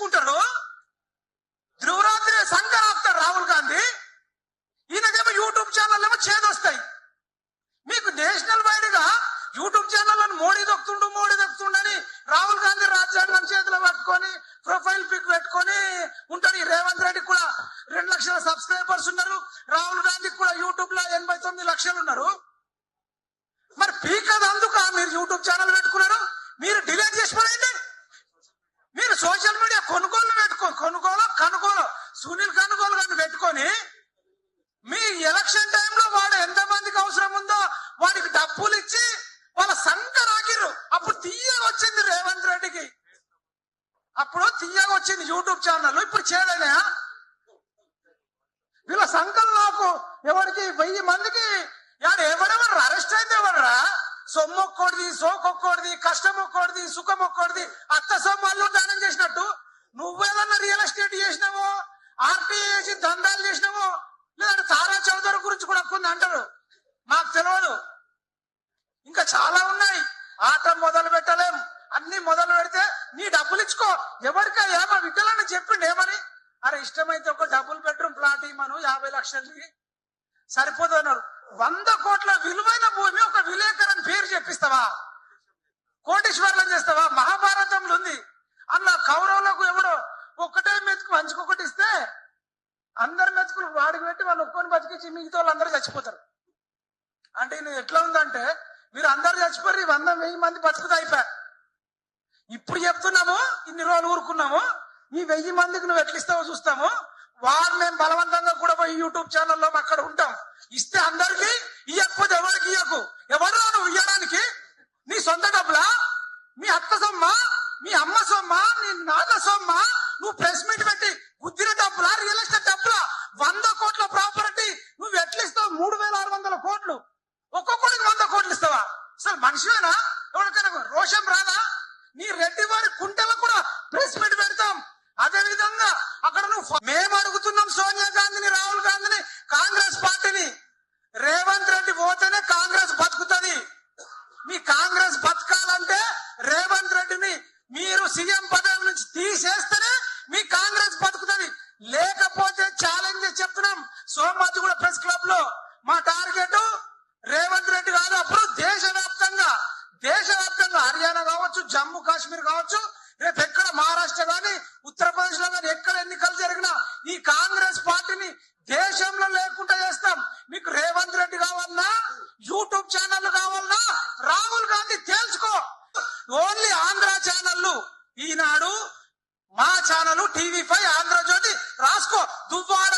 గెలిపించుకుంటాడు ధ్రువరాత్రి సంఘం ఆపుతాడు రాహుల్ గాంధీ ఈయనకేమో యూట్యూబ్ ఛానల్ ఏమో చేదొస్తాయి. మీకు నేషనల్ వైడ్గా యూట్యూబ్ ఛానల్ మోడీ దొక్కుతుండు మోడీ దొక్కుతుండని రాహుల్ గాంధీ రాజ్యాంగం చేతిలో పట్టుకొని ప్రొఫైల్ పిక్ పెట్టుకొని ఉంటాడు ఈ రేవంత్ రెడ్డి కూడా రెండు లక్షల సబ్స్క్రైబర్స్ ఉన్నారు. రాహుల్ గాంధీ కూడా యూట్యూబ్లో ఎనభై తొమ్మిది లక్షలు ఉన్నారు. మరి పీకది అందుక మీరు యూట్యూబ్ ఛానల్ పెట్టుకున్నారు మీరు డిలీట్ చేసి పడేయండి మీరు సోషల్ మీడియా కొనుగోలు పెట్టుకో కొనుగోలు కనుగోలు సునీల్ కనుగోలు గారిని పెట్టుకొని మీ ఎలక్షన్ టైంలో వాడు ఎంత మందికి అవసరం ఉందో వాడికి డబ్బులు ఇచ్చి వాళ్ళ సంఖ రాకిరు అప్పుడు తీయగా వచ్చింది రేవంత్ రెడ్డికి. అప్పుడు తీయగా వచ్చింది యూట్యూబ్ ఛానల్. ఇప్పుడు చేయలేనా వీళ్ళ సంఘం నాకు ఎవరికి? వెయ్యి మందికి. యాడు ఎవరెవరు అరెస్ట్ అయితే ఎవడరా సొమ్ము ఒక్కోడిది సోకొక్కోడిది కష్టం ఒక్కోడిది సుఖం ఒక్కోడిది అత్త అల్లు దానం చేసినట్టు నువ్వేదన్నా రియల్ ఎస్టేట్ చేసినా ఆర్టీఐ చేసి దందాలు చేసినాము. లేదంటే తారా చౌదరి గురించి కూడా కొన్ని అంటారు. మాకు తెలియదు ఇంకా చాలా ఉన్నాయి. ఆట మొదలు పెట్టలేం. అన్ని మొదలు పెడితే నీ డబ్బులు ఇచ్చుకో. ఎవరికా ఏమో విట్టలని చెప్పిండు ఏమని? అరే ఇష్టమైతే ఒక డబుల్ బెడ్రూమ్ ప్లాట్ ఇమ్మను యాభై లక్షలకి సరిపోదు అన్నాడు వంద కోట్ల విలువైన భూమి ఒక విలేకరణ పేరు చెప్పిస్తావా? కోటీశ్వర్లం చేస్తావా? మహాభారతంలో ఉంది. అన్న కౌరవులకు ఒక్కటే మెతుకు మంచుకొకటి ఇస్తే అందరి మెతుకులు వాడికి పెట్టి వాళ్ళు ఒక్కొని బతికించి మిగతా వాళ్ళు అందరూ చచ్చిపోతారు. అంటే నేను ఎట్లా ఉందంటే మీరు అందరు చచ్చిపోయి వంద వెయ్యి మంది బతుకుతా అయిపోయా. ఇప్పుడు చెప్తున్నాము ఇన్ని రోజులు ఊరుకున్నాము ఈ వెయ్యి మందికి నువ్వు ఎట్లిస్తావో చూస్తాము. వారు మేము బలవంతంగా కూడా పోయి యూట్యూబ్ ఛానల్లో అక్కడ ఉంటాం. ఇస్తే అందరికి ఇవ్వకపోతే ఎవరికి ఇవ్వకు ఎవరు నువ్వు ఇవ్వడానికి నీ సొంత డబ్బులా? మీ అత్త సొమ్మ? మీ అమ్మ సొమ్మ? నీ నాన్న సొమ్మ? నువ్వు ప్రెస్ మీట్ పెట్టి గుద్దిన డబ్బులా? రియల్ ఎస్టేట్ డబ్బులా? వంద కోట్ల ప్రాపర్టీ నువ్వు ఎట్లా ఇస్తావు? మూడు వేల ఆరు వందల కోట్లు. ఒక్కొక్కడికి వంద కోట్లు ఇస్తావా? అసలు మనిషివేనా? ఎవరికైనా రోషం రాదా? నీ రెడ్డి వారి కుంట కూడా ప్రెస్ మీట్ పెడతాం అదే విధంగా అక్కడ నువ్వు మేము అడుగుతున్నాం సోనియా గాంధీని రాహుల్ గాంధీని కాంగ్రెస్ పార్టీని రేవంత్ రెడ్డి పోతేనే కాంగ్రెస్ బతుకుతుంది మీ కాంగ్రెస్ బతకాలంటే రేవంత్ రెడ్డిని మీరు సీఎం పదవి నుంచి తీసేస్తేనే మీ కాంగ్రెస్ బతుకుతుంది లేకపోతే ఛాలెంజ్ చెప్తున్నాం సోమవారం కూడా ప్రెస్ క్లబ్లో మా టార్గెట్ రేవంత్ రెడ్డి కాదు అప్పుడు దేశవ్యాప్తంగా దేశవ్యాప్తంగా హర్యానా కావచ్చు జమ్మూ కాశ్మీర్ కావచ్చు రేపు ఎక్కడ మహారాష్ట్ర కానీ ఉత్తరప్రదేశ్లో కానీ ఎక్కడ ఎన్నికలు జరిగినా ఈ కాంగ్రెస్ పార్టీని దేశంలో లేకుండా చేస్తాం. మీకు రేవంత్ రెడ్డి కావాలన్నా యూట్యూబ్ ఛానల్ కావాలన్నా రాహుల్ గాంధీ తేల్చుకో. ఓన్లీ ఆంధ్ర ఛానళ్ళు. ఈనాడు మా ఛానల్ టీవీ ఫైవ్ ఆంధ్రజ్యోతి రాసుకో. దువ్వాడ